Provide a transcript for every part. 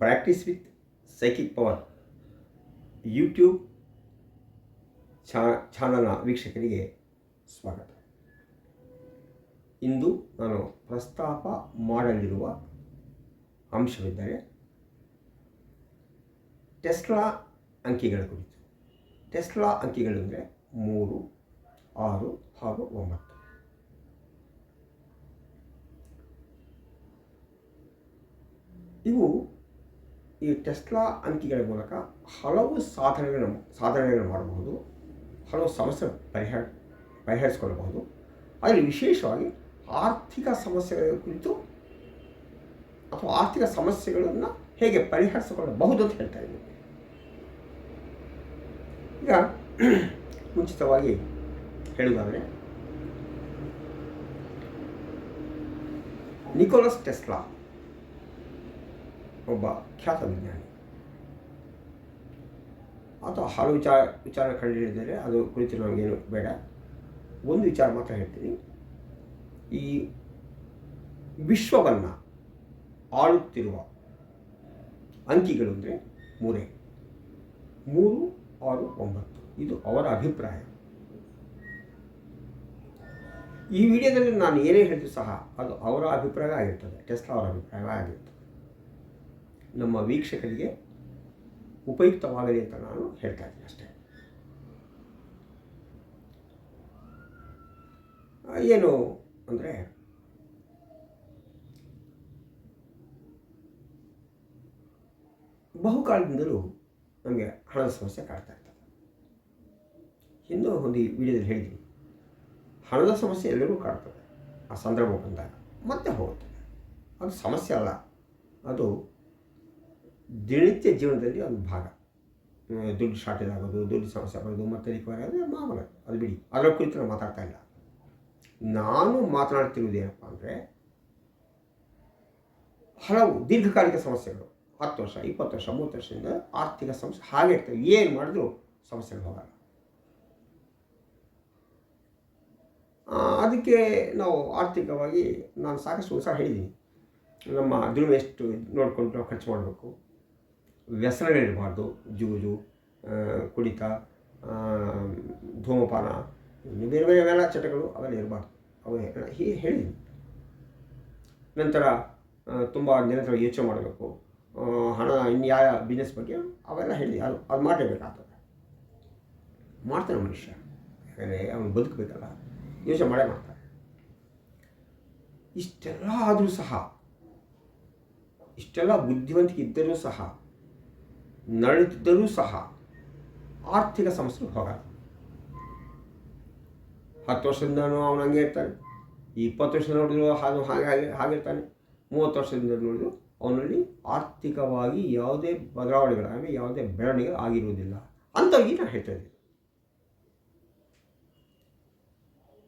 Practice with psychic power YouTube ಚಾ ಚಾನಲ್ನ ವೀಕ್ಷಕರಿಗೆ ಸ್ವಾಗತ. ಇಂದು ನಾನು ಪ್ರಸ್ತಾಪ ಮಾಡಲಿರುವ ಅಂಶವೆಂದರೆ ಟೆಸ್ಲಾ ಅಂಕಿಗಳ ಕುರಿತು. ಟೆಸ್ಲಾ ಅಂಕಿಗಳು ಅಂದರೆ ಮೂರು, ಆರು ಹಾಗೂ ಒಂಬತ್ತು. ಇವು ಈ ಟೆಸ್ಲಾ ಅಂಕಿಗಳ ಮೂಲಕ ಹಲವು ಸಾಧನೆಗಳನ್ನು ಸಾಧನೆಗಳನ್ನು ಮಾಡಬಹುದು, ಹಲವು ಸಮಸ್ಯೆ ಪರಿಹಾರ ಪರಿಹರಿಸಿಕೊಳ್ಳಬಹುದು ಆದರೆ ವಿಶೇಷವಾಗಿ ಆರ್ಥಿಕ ಸಮಸ್ಯೆಗಳ ಕುರಿತು ಅಥವಾ ಆರ್ಥಿಕ ಸಮಸ್ಯೆಗಳನ್ನು ಹೇಗೆ ಪರಿಹರಿಸಿಕೊಳ್ಳಬಹುದು ಅಂತ ಹೇಳ್ತಾ ಇದ್ದೀನಿ. ಈಗ ಮುಂಚಿತವಾಗಿ ಹೇಳುವುದಾದರೆ, ನಿಕೋಲಸ್ ಟೆಸ್ಲಾ ಒಬ್ಬ ಖ್ಯಾತ ವಿಜ್ಞಾನಿ. ಅಥವಾ ಹಲವು ವಿಚಾರ ವಿಚಾರ ಕಂಡುಹಿಡಿದರೆ ಅದು ಕುರಿತು ನಮಗೇನು ಬೇಡ. ಒಂದು ವಿಚಾರ ಮಾತ್ರ ಹೇಳ್ತೀನಿ. ಈ ವಿಶ್ವವನ್ನು ಆಳುತ್ತಿರುವ ಅಂಕಿಗಳು ಅಂದರೆ ಮೂರೇ. ಮೂರು, ಆರು, ಒಂಬತ್ತು. ಇದು ಅವರ ಅಭಿಪ್ರಾಯ. ಈ ವಿಡಿಯೋದಲ್ಲಿ ನಾನು ಏನೇ ಹೇಳಿದ್ರು ಸಹ ಅದು ಅವರ ಅಭಿಪ್ರಾಯ ಆಗಿರ್ತದೆ ಟೆಸ್ಲಾ ಅವರ ಅಭಿಪ್ರಾಯ ಆಗಿರ್ತದೆ ನಮ್ಮ ವೀಕ್ಷಕರಿಗೆ ಉಪಯುಕ್ತವಾಗಲಿ ಅಂತ ನಾನು ಹೇಳ್ತಾ ಇದ್ದೀನಿ ಅಷ್ಟೇ. ಏನು ಅಂದರೆ, ಬಹುಕಾಲದಿಂದಲೂ ನಮಗೆ ಹಣದ ಸಮಸ್ಯೆ ಕಾಡ್ತಾ ಇರ್ತದೆ. ಹಿಂದೂ ಒಂದು ವಿಡಿಯೋದಲ್ಲಿ ಹೇಳಿದ್ದೀನಿ. ಹಣದ ಸಮಸ್ಯೆ ಎಲ್ಲರಿಗೂ ಕಾಡ್ತದೆ ಆ ಸಂದರ್ಭ ಬಂದಾಗ ಮತ್ತೆ ಹೋಗುತ್ತದೆ ಅದು ಸಮಸ್ಯೆ ಅಲ್ಲ. ಅದು ದಿನನಿತ್ಯ ಜೀವನದಲ್ಲಿ ಒಂದು ಭಾಗ. ದುಡ್ಡು ಶಾರ್ಟೇಜ್ ಆಗೋದು, ದುಡ್ಡು ಸಮಸ್ಯೆ ಆಗೋದು, ಮತ್ತೆ ರಿಕವರಿ ಆಗೋದು ಮಾಮೂಲ, ಅದು ಬಿಡಿ. ಅದರ ಕುರಿತು ನಾನು ಮಾತಾಡ್ತಾ ಇಲ್ಲ. ನಾನು ಮಾತನಾಡ್ತಿರುವುದು ಏನಪ್ಪ ಅಂದರೆ, ಹಲವು ದೀರ್ಘಕಾಲಿಕ ಸಮಸ್ಯೆಗಳು, ಹತ್ತು ವರ್ಷ, ಇಪ್ಪತ್ತು ವರ್ಷ, ಮೂವತ್ತು ವರ್ಷದಿಂದ ಆರ್ಥಿಕ ಸಮಸ್ಯೆ ಹಾಗೆ ಇರ್ತವೆ. ಏನು ಮಾಡಿದ್ರು ಸಮಸ್ಯೆಗಳು ಹೋಗಲ್ಲ. ಅದಕ್ಕೆ ನಾವು ಆರ್ಥಿಕವಾಗಿ ನಾನು ಸಾಕಷ್ಟು ಉತ್ಸಾಹ ಹೇಳಿದ್ದೀನಿ. ನಮ್ಮ ದುಡಿಮೆ ಎಷ್ಟು ನೋಡಿಕೊಂಡು ನಾವು ಖರ್ಚು ಮಾಡಬೇಕು. ವ್ಯಸನಗಳಿರಬಾರ್ದು ಜೂಜು ಕುಡಿತ ಧೂಮಪಾನ, ಇನ್ನು ಬೇರೆ ಬೇರೆ ಅವೆಲ್ಲ ಚಟಗಳು ಅವೆಲ್ಲ ಇರಬಾರ್ದು. ಅವು ಹೀಗೆ ಹೇಳಿದ್ವಿ ನಂತರ ತುಂಬ ನಿರಂತರ ಯೋಚನೆ ಮಾಡಬೇಕು. ಹಣ ಇನ್ಯಾವ ಬಿಸ್ನೆಸ್ ಬಗ್ಗೆ ಅವೆಲ್ಲ ಹೇಳಿ, ಅದು ಅದು ಮಾಡಲೇಬೇಕಾಗ್ತದೆ ಮಾಡ್ತಾನೆ ಮನುಷ್ಯ. ಯಾಕಂದರೆ ಅವನು ಬದುಕಬೇಕಲ್ಲ. ಯೋಚನೆ ಮಾಡೇ ಮಾಡ್ತಾನೆ. ಇಷ್ಟೆಲ್ಲ ಆದರೂ ಸಹ, ಇಷ್ಟೆಲ್ಲ ಬುದ್ಧಿವಂತಿಕೆ ಇದ್ದರೂ ಸಹ ನಡೆದಿದ್ದರೂ ಸಹ ಆರ್ಥಿಕ ಸಮಸ್ಯೆ ಹೋಗ ಹತ್ತು ವರ್ಷದಿಂದನೂ ಅವನು ಹಂಗೆ ಇರ್ತಾನೆ. ಇಪ್ಪತ್ತು ವರ್ಷ ನೋಡಿದ್ರು ಅದು ಹಾಗೆ ಹಾಗೆ, ಹಾಗಿರ್ತಾನೆ. ಮೂವತ್ತು ವರ್ಷದಿಂದ ನೋಡಿದ್ರು ಅವನಲ್ಲಿ ಆರ್ಥಿಕವಾಗಿ ಯಾವುದೇ ಬದಲಾವಣೆಗಳಾಗಲಿ ಯಾವುದೇ ಬೆಳವಣಿಗೆ ಆಗಿರುವುದಿಲ್ಲ ಅಂಥವ್ರಿಗೆ ನಾನು ಹೇಳ್ತಾ ಇದ್ದೀನಿ.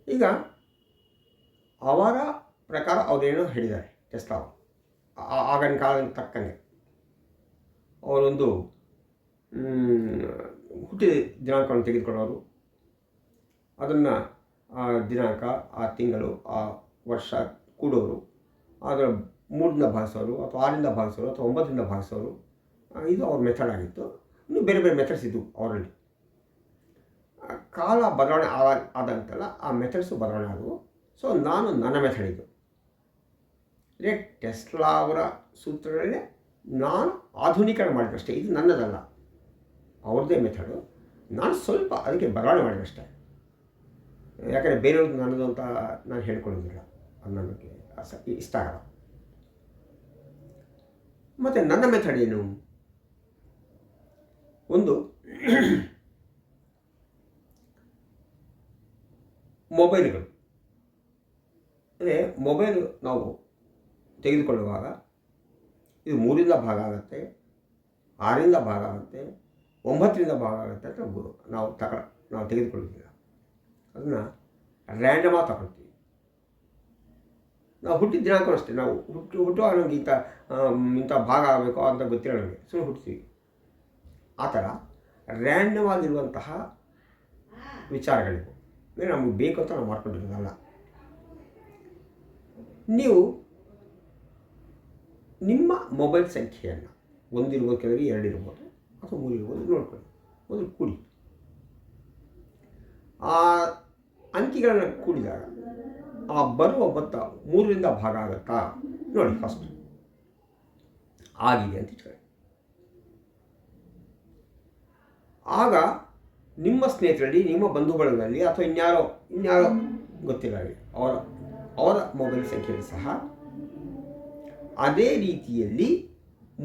ಈಗ ಅವರ ಪ್ರಕಾರ ಅವರೇನೋ ಹೇಳಿದ್ದಾರೆ ಟೆಸ್ಲಾ ಆಗಿನ ಕಾಲದ ತಕ್ಕಂಗೆ. ಅವರೊಂದು ಹುಟ್ಟಿದ ದಿನಾಂಕವನ್ನು ತೆಗೆದುಕೊಳ್ಳೋರು. ಅದನ್ನು ಆ ದಿನಾಂಕ, ಆ ತಿಂಗಳು, ಆ ವರ್ಷ ಕೂಡೋರು. ಅದರ ಮೂರರಿಂದ ಭಾಗಿಸೋರು ಅಥವಾ ಆರಿಂದ ಭಾಗಿಸೋರು ಅಥವಾ ಒಂಬತ್ತರಿಂದ ಭಾಗಿಸೋರು. ಇದು ಅವ್ರ ಮೆಥಡ್ ಆಗಿತ್ತು. ಇನ್ನು ಬೇರೆ ಬೇರೆ ಮೆಥಡ್ಸ್ ಇದ್ದವು ಅವರಲ್ಲಿ. ಕಾಲ ಬದಲಾವಣೆ ಆದ, ಆದಂತೆಲ್ಲ ಆ ಮೆಥಡ್ಸು ಬದಲಾವಣೆ ಆದವು. ಸೊ ನಾನು ನನ್ನ ಮೆಥಡ್ ಇದು. ಅಂದರೆ ಟೆಸ್ಲಾ ಅವರ ಸೂತ್ರಗಳಲ್ಲೇ ನಾನು ಆಧುನೀಕರಣ ಮಾಡಿದಷ್ಟೇ, ಇದು ನನ್ನದಲ್ಲ. ಅವ್ರದ್ದೇ ಮೆಥಡು ನಾನು ಸ್ವಲ್ಪ ಅದಕ್ಕೆ ಬದಲಾವಣೆ ಮಾಡಿದಷ್ಟೇ. ಯಾಕಂದರೆ ಬೇರೆಯವ್ರದ್ದು ನನ್ನದು ಅಂತ ನಾನು ಹೇಳ್ಕೊಳ್ಳೋದಿಲ್ಲ. ಅದು ನನಗೆ ಇಷ್ಟ ಆಗಲ್ಲ. ಮತ್ತು ನನ್ನ ಮೆಥಡ್ ಏನು? ಒಂದು ಮೊಬೈಲ್ಗಳು ಅಂದರೆ ಮೊಬೈಲ್ ನಾವು ತೆಗೆದುಕೊಳ್ಳುವಾಗ ಇದು ಮೂರಿಂದ ಭಾಗ ಆಗುತ್ತೆ ಆರಿಂದ ಭಾಗ ಆಗುತ್ತೆ, ಒಂಬತ್ತರಿಂದ ಭಾಗ ಆಗುತ್ತೆ ಅಂತ ನಾವು ತಗ ನಾವು ತೆಗೆದುಕೊಳ್ಳೋದಿಲ್ಲ ಅದನ್ನು ರ್ಯಾಂಡಮಾಗಿ ತಗೊಳ್ತೀವಿ. ನಾವು ಹುಟ್ಟಿದ ದಿನಾಂಕ ಅಷ್ಟೇ. ನಾವು ಹುಟ್ಟು ಹುಟ್ಟುವಾಗ ನಮಗೆ ಇಂಥ ಇಂಥ ಭಾಗ ಆಗಬೇಕು ಅಂತ ಗೊತ್ತಿಲ್ಲ ನಮಗೆ. ಸುಮ್ಮನೆ ಹುಟ್ಟುತ್ತೀವಿ ಆ ಥರ ರ್ಯಾಂಡಮ್ ಆಗಿರುವಂತಹ ವಿಚಾರಗಳಿವು. ಅಂದರೆ ನಮಗೆ ಬೇಕು ಅಂತ ನಾವು ಮಾಡ್ಕೊಂಡಿರೋದಲ್ಲ. ನೀವು ನಿಮ್ಮ ಮೊಬೈಲ್ ಸಂಖ್ಯೆಯನ್ನು ಒಂದಿರ್ಬೋದು ಕೆಳಗೆ ಎರಡು ಇರ್ಬೋದು ಅಥವಾ ಮೂರು ಇರ್ಬೋದು, ನೋಡ್ಕೊಳ್ಳಿ. ಒಂದು ಕೂಡಿ. ಆ ಅಂಕಿಗಳನ್ನು ಕೂಡಿದಾಗ ಆ ಬರುವ ಮೊತ್ತ ಮೂರರಿಂದ ಭಾಗ ಆಗುತ್ತಾ? ನೋಡಿ ಫಸ್ಟ್ ಆಗಿದೆ ಅಂತ ಇಟ್ಕೊಳ್ಳಿ. ಆಗ ನಿಮ್ಮ ಸ್ನೇಹಿತರಲ್ಲಿ, ನಿಮ್ಮ ಬಂಧು ಬಳಗದಲ್ಲಿ ಅಥವಾ ಇನ್ಯಾರೋ ಇನ್ಯಾರೋ ಗೊತ್ತಿಲ್ಲ ಹಾಗೆ ಅವರ ಅವರ ಮೊಬೈಲ್ ಸಂಖ್ಯೆಯಲ್ಲಿ ಸಹ ಅದೇ ರೀತಿಯಲ್ಲಿ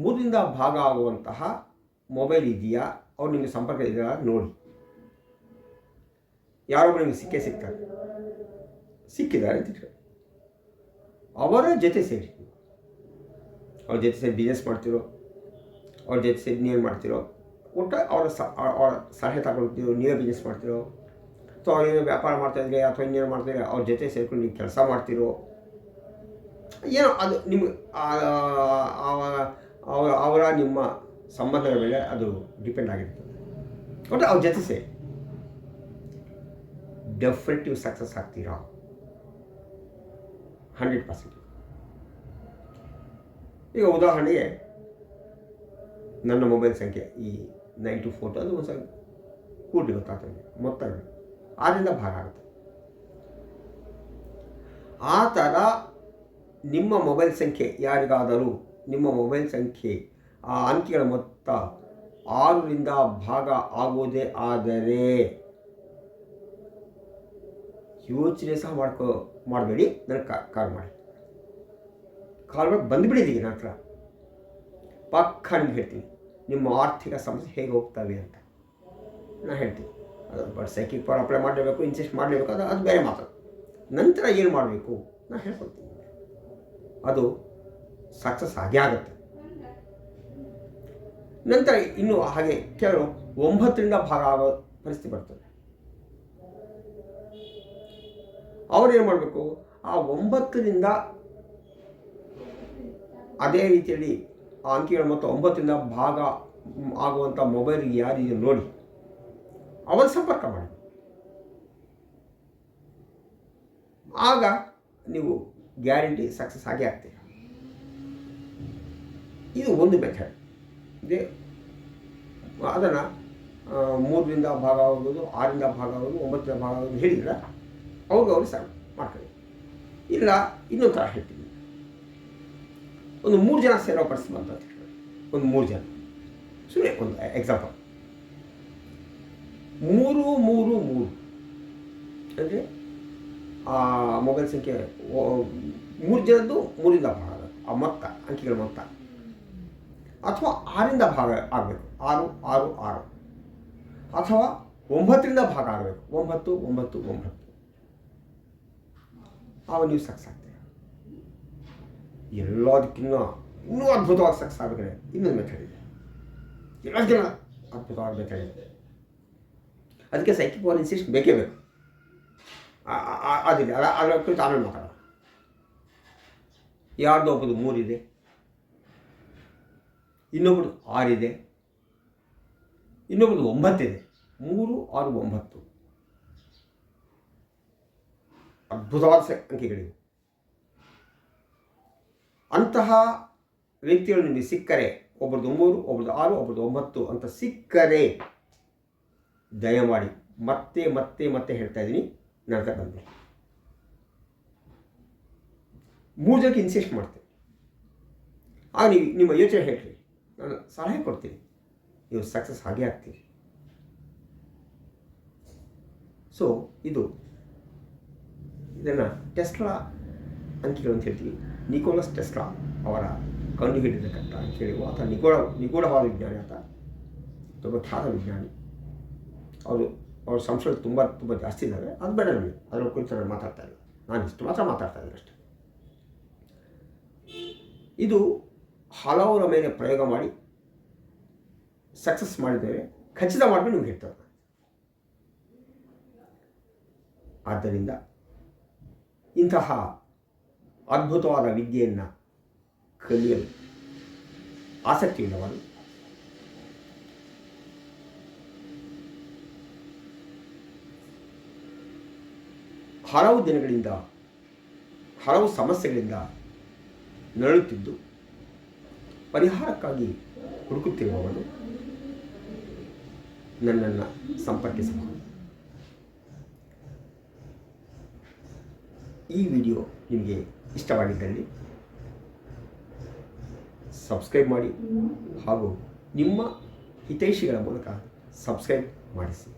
ಮೂರಿಂದ ಭಾಗ ಆಗುವಂತಹ ಮೊಬೈಲ್ ಇದೆಯಾ? ಅವ್ರು ನಿಮಗೆ ಸಂಪರ್ಕ ಇದೆಯಾ ನೋಡಿ. ಯಾರೊಬ್ಬರು ನಿಮಗೆ ಸಿಕ್ಕೇ ಸಿಗ್ತಾರೆ. ಸಿಕ್ಕಿದ್ದಾರೆ ಅಂತ ಅವರ ಜೊತೆ ಸೇರಿ. ಅವ್ರ ಜೊತೆ ಸೇರಿ ಬಿಸ್ನೆಸ್ ಮಾಡ್ತಿರೋ, ಅವ್ರ ಜೊತೆ ಸೇರಿ ನೀವೇನು ಮಾಡ್ತಿರೋ, ಒಟ್ಟು ಅವರ ಸ ಅವರ ಸಲಹೆ ತಗೊಳ್ತಿರೋ, ನೀವೇ ಬಿಸ್ನೆಸ್ ಮಾಡ್ತಿರೋ, ಅಥವಾ ಅವ್ರೇನೋ ವ್ಯಾಪಾರ ಮಾಡ್ತಾಯಿದ್ರೆ ಅಥವಾ ಇನ್ನೇನು ಮಾಡ್ತಾಯಿದ್ರೆ ಅವ್ರ ಜೊತೆ ಸೇರಿಕೊಂಡು ನೀವು ಕೆಲಸ ಮಾಡ್ತಿರೋ ಏನೋ ಅದು ನಿಮ್ಗೆ ಅವರ ಅವರ ನಿಮ್ಮ ಸಂಬಂಧದ ಮೇಲೆ ಅದು ಡಿಪೆಂಡ್ ಆಗಿರ್ತದೆ. ಒಟ್ಟು ಅವ್ರ ಜೊತೆ ಸೇರಿ. ಡೆಫಿನೆಟಿವ್ ಸಕ್ಸಸ್ ಆಗ್ತೀರಾ? ಹಂಡ್ರೆಡ್ ಪರ್ಸೆಂಟ್ ಈಗ ಉದಾಹರಣೆಗೆ, ನನ್ನ ಮೊಬೈಲ್ ಸಂಖ್ಯೆ ಈ ನೈನ್ ಟು ಫೋಟೋ ಅದು ಒಂದು ಸ್ವಲ್ಪ ಕೂಡಿ ಗೊತ್ತಾಗ್ತದೆ ಮೊತ್ತ ಆದ್ದರಿಂದ ಭಾಗ ಆಗುತ್ತೆ. ಆ ಥರ ನಿಮ್ಮ ಮೊಬೈಲ್ ಸಂಖ್ಯೆ ಯಾರಿಗಾದರೂ ನಿಮ್ಮ ಮೊಬೈಲ್ ಸಂಖ್ಯೆ ಆ ಅಂಕಿಗಳ ಮೊತ್ತ ಆರರಿಂದ ಭಾಗ ಆಗುವುದೇ ಆದರೆ ಯೋಚನೆ ಸಹ ಮಾಡ್ಕೋ, ಮಾಡಬೇಡಿ. ನನಗೆ ಕಾಲ್ ಮಾಡಿ. ಕಾಲ್ ಮಾಡಿ ಬಂದುಬಿಡಿದ್ದೀವಿ ನನ್ನ ಹತ್ರ. ಪಕ್ಕ ನಿಮ್ಗೆ ಹೇಳ್ತೀನಿ. ನಿಮ್ಮ ಆರ್ಥಿಕ ಸಮಸ್ಯೆ ಹೇಗೆ ಹೋಗ್ತವೆ ಅಂತ. ನಾನು ಹೇಳ್ತೀನಿ. ಅದು ಬಟ್ ಸೈಕಿಕ್ ಪವರ್ ಅಪ್ಲೈ ಮಾಡಲೇಬೇಕು, ಇನ್ಸಿಸ್ಟ್ ಮಾಡಲೇಬೇಕು, ಅದು ಅದು ಬೇರೆ ಮಾತು. ನಂತರ ಏನು ಮಾಡಬೇಕು? ನಾನು ಹೇಳ್ಕೊಡ್ತೀನಿ. ಅದು ಸಕ್ಸಸ್ ಆಗೇ ಆಗುತ್ತೆ. ನಂತರ ಇನ್ನು ಹಾಗೆ ಕೆಲವು ಒಂಬತ್ತರಿಂದ ಭಾಗ ಆಗೋ ಪರಿಸ್ಥಿತಿ ಬರ್ತದೆ. ಅವರೇನು ಮಾಡಬೇಕು? ಆ ಒಂಬತ್ತರಿಂದ ಅದೇ ರೀತಿಯಲ್ಲಿ ಆ ಅಂಕಿಗಳು ಮತ್ತು ಒಂಬತ್ತರಿಂದ ಭಾಗ ಆಗುವಂಥ ಮೊಬೈಲ್ ಯಾರಿದೆಯೋ ನೋಡಿ, ಅವರ ಸಂಪರ್ಕ ಮಾಡಿ. ಆಗ ನೀವು ಗ್ಯಾರಂಟಿ ಸಕ್ಸಸ್ ಆಗೇ ಆಗ್ತದೆ. ಇದು ಒಂದು ಮೆಥಡ್. ಇದೆ. ಅದನ್ನು ಮೂರರಿಂದ ಭಾಗ ಆಗೋದು ಆರರಿಂದ ಭಾಗ ಆಗೋದು ಒಂಬತ್ತರಿಂದ ಭಾಗ ಆಗೋದು ಹೇಳಿದ್ರೆ ಅವ್ರಿಗೆ ಅವ್ರಿಗೆ ಸರ್ ಮಾಡ್ತಾರೆ. ಇಲ್ಲ, ಇನ್ನೊಂದು ಥರ ಹೇಳ್ತೀನಿ. ಒಂದು ಮೂರು ಜನ ಸೇರೋ ಪರಿಸ್ಥಿತಿ ಬಂತ ಒಂದು ಮೂರು ಜನ. ಸುಮ್ಮನೆ ಒಂದು ಎಕ್ಸಾಂಪಲ್ ಮೂರು ಮೂರು ಮೂರು. ಅಂದರೆ ಆ ಮೊಬೈಲ್ ಸಂಖ್ಯೆ ಮೂರು ಜನದ್ದು ಮೂರಿಂದ ಭಾಗ, ಆ ಮೊತ್ತ, ಅಂಕಿಗಳ ಮೊತ್ತ. ಅಥವಾ ಆರಿಂದ ಭಾಗ ಆಗಬೇಕು. ಆರು ಆರು ಆರು. ಅಥವಾ ಒಂಬತ್ತರಿಂದ ಭಾಗ ಆಗಬೇಕು. ಒಂಬತ್ತು ಒಂಬತ್ತು ಒಂಬತ್ತು. ಆವಾಗ ನೀವು ಸಕ್ಸ್ ಆಗ್ತೀರ? ಎಲ್ಲದಕ್ಕಿನ್ನ ಇನ್ನೂ ಅದ್ಭುತವಾಗಿ ಸಕ್ಸ್ ಆಗಬೇಕಾದ್ರೆ ಇನ್ನೊಂದು ಮೆಥಡ್ ಇದೆ. ಎಲ್ಲದಕ್ಕಿನ್ನ ಅದ್ಭುತವಾದ ಮೆಥಡ್ ಇದೆ. ಅದಕ್ಕೆ ಸೈಕಿಕ್ ಪವರ್ ಇನ್ಸಿಸ್ಟ್ ಬೇಕೇ ಬೇಕು. ಅದಿದೆ ಅದ, ಅದರ ಕುರಿತು ಆಮೇಲೆ ಮಾತಾಡೋಣ. ಯಾರ್ದು ಒಬ್ಬದು ಮೂರಿದೆ ಇನ್ನೊಬ್ಬರು ಆರಿದೆ ಇನ್ನೊಬ್ಬರು ಒಂಬತ್ತಿದೆ. ಮೂರು, ಆರು, ಒಂಬತ್ತು. ಅದ್ಭುತವಾದ ಅಂಕಿಗಳಿವೆ. ಅಂತಹ ವ್ಯಕ್ತಿಗಳು ನಿಮಗೆ ಸಿಕ್ಕರೆ ಒಬ್ಬರದ್ದು ಮೂರು ಒಬ್ಬರದ್ದು ಆರು ಒಬ್ಬರದ್ದು ಒಂಬತ್ತು ಅಂತ ಸಿಕ್ಕರೆ, ದಯಮಾಡಿ ಮತ್ತೆ ಮತ್ತೆ ಮತ್ತೆ ಹೇಳ್ತಾ ಇದ್ದೀನಿ. ನನ್ನ ಬಂದೆ ಮೂರು ಜನಕ್ಕೆ ಇನ್ಸಿಸ್ಟ್ ಮಾಡ್ತೀನಿ ಆಗ ನೀವು, ನಿಮ್ಮ ಯೋಚನೆ ಹೇಳ್ರಿ. ನಾನು ಸಲಹೆ ಕೊಡ್ತೀನಿ. ನೀವು ಸಕ್ಸಸ್ ಹಾಗೆ ಆಗ್ತೀರಿ. ಸೊ ಇದು, ಇದನ್ನು ಟೆಸ್ಲಾ ಅಂಕಿಗಳು ಅಂತ ಹೇಳ್ತೀವಿ. ನಿಕೋಲಸ್ ಟೆಸ್ಲಾ ಅವರ ಕಂಡುಹಿಡಿದ ಅಂತ ಹೇಳಿ ಅಥವಾ ನಿಗೂಢ ನಿಗೂಢವಾದ ವಿಜ್ಞಾನಿ ಅಂತ ತುಂಬ ಖ್ಯಾತ ವಿಜ್ಞಾನಿ. ಅವರು ಅವ್ರ ಸಂಶೋಧನೆ ತುಂಬ ತುಂಬ ಜಾಸ್ತಿ ಇದ್ದಾವೆ ಅದು ಬೇಡ ನಮಗೆ. ಅದರ ಕುರಿತು ನಾನು ಮಾತಾಡ್ತಾ ಇಲ್ಲ. ನಾನು ಇಷ್ಟು ಮಾತ್ರ ಮಾತಾಡ್ತಾ ಇದ್ದೀನಿ ಅಷ್ಟೇ. ಇದು ಹಲವರ ಮೇಲೆ ಪ್ರಯೋಗ ಮಾಡಿ ಸಕ್ಸಸ್ ಮಾಡಿದ್ದೇವೆ. ಖಚಿತ ಮಾಡಿದ್ರೆ ನಿಮ್ಗೆ ಹೇಳ್ತಾರೆ ಆದ್ದರಿಂದ ಇಂತಹ ಅದ್ಭುತವಾದ ವಿದ್ಯೆಯನ್ನು ಕಲಿಯಲು ಆಸಕ್ತಿ ಉಳ್ಳವರು ಹಲವು ದಿನಗಳಿಂದ ಹಲವು ಸಮಸ್ಯೆಗಳಿಂದ ನರಳುತ್ತಿದ್ದು, ಪರಿಹಾರಕ್ಕಾಗಿ ಹುಡುಕುತ್ತಿರುವವನು ನನ್ನನ್ನು ಸಂಪರ್ಕಿಸಬಹುದು. ಈ ವಿಡಿಯೋ ನಿಮಗೆ ಇಷ್ಟವಾಗಿದ್ದಲ್ಲಿ ಸಬ್ಸ್ಕ್ರೈಬ್ ಮಾಡಿ ಹಾಗೂ ನಿಮ್ಮ ಹಿತೈಷಿಗಳ ಮೂಲಕ ಸಬ್ಸ್ಕ್ರೈಬ್ ಮಾಡಿಸಿ.